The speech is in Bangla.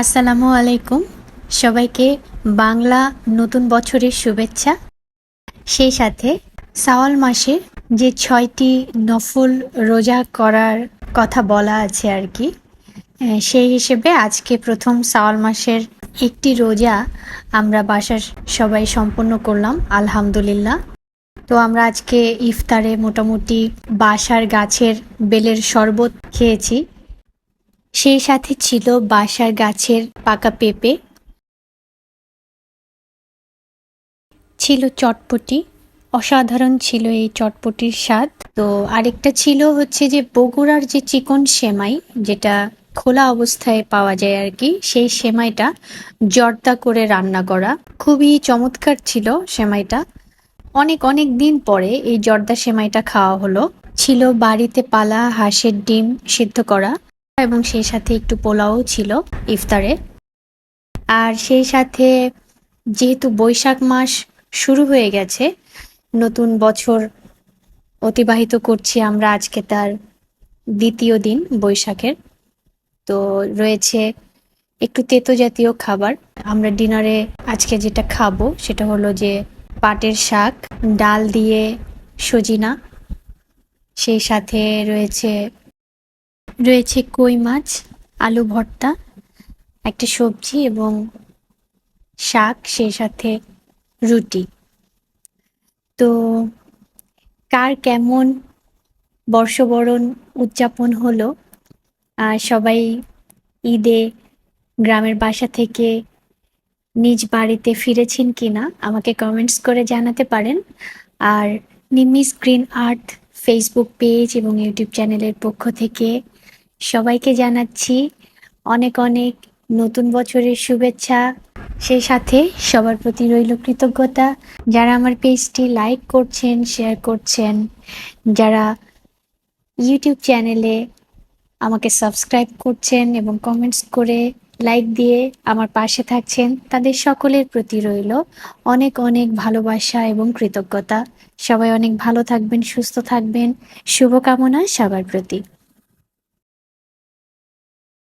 আসসালামু আলাইকুম। সবাইকে বাংলা নতুন বছরের শুভেচ্ছা। সেই সাথে সাওয়াল মাসে যে ছয়টি নফল রোজা করার কথা বলা আছে আর কি সেই হিসেবে আজকে প্রথম সাওয়াল মাসের একটি রোজা আমরা বাসার সবাই সম্পন্ন করলাম, আলহামদুলিল্লাহ। তো আমরা আজকে ইফতারে মোটামুটি বাসার গাছের বেলের শরবত খেয়েছি। সেই সাথে ছিল বাসার গাছের পাকা পেঁপে। ছিল চটপটি। অসাধারণ ছিল এই চটপটির স্বাদ। তো আরেকটা ছিল হচ্ছে যে বগুড়ার যে চিকন সেমাই, যেটা খোলা অবস্থায় পাওয়া যায় আর কি, সেই সেমাইটা জর্দা করে রান্না করা। খুবই চমৎকার ছিল সেমাইটা। অনেক অনেক দিন পরে এই জর্দা সেমাইটা খাওয়া হলো। ছিল বাড়িতে পালা, হাঁসের ডিম সিদ্ধ করা। এবং সেই সাথে একটু পোলাও ছিল ইফতারে আর সেই সাথে যেহেতু বৈশাখ মাস শুরু হয়ে গেছে, নতুন বছর অতিবাহিত করছি আমরা আজকে তার দ্বিতীয় দিন বৈশাখের। তো রয়েছে একটু তেতো জাতীয় খাবার। আমরা ডিনারে আজকে যেটা খাব সেটা হলো যে পাটের শাক, ডাল দিয়ে সজিনা, সেই সাথে রয়েছে রয়েছে কই মাছ, আলু ভর্তা, একটা সবজি এবং শাক, সেই সাথে রুটি। তো কার কেমন বর্ষবরণ উদযাপন হলো? সবাই ঈদে গ্রামের বাসা থেকে নিজ বাড়িতে ফিরেছেন কিনা আমাকে কমেন্টস করে জানাতে পারেন। আর Nimi screen art Facebook page এবং ইউটিউব চ্যানেলের পক্ষ থেকে সবাইকে জানাচ্ছি অনেক অনেক নতুন বছরের শুভেচ্ছা। সেই সাথে সবার প্রতি রইল কৃতজ্ঞতা। যারা আমার পেজটি লাইক করছেন শেয়ার করছেন, যারা ইউটিউব চ্যানেলে আমাকে সাবস্ক্রাইব করছেন এবং কমেন্টস করে লাইক দিয়ে আমার পাশে থাকছেন তাদের সকলের প্রতি রইল অনেক অনেক ভালোবাসা এবং কৃতজ্ঞতা। সবাই অনেক ভালো থাকবেন, সুস্থ থাকবেন। শুভকামনা সবার প্রতি।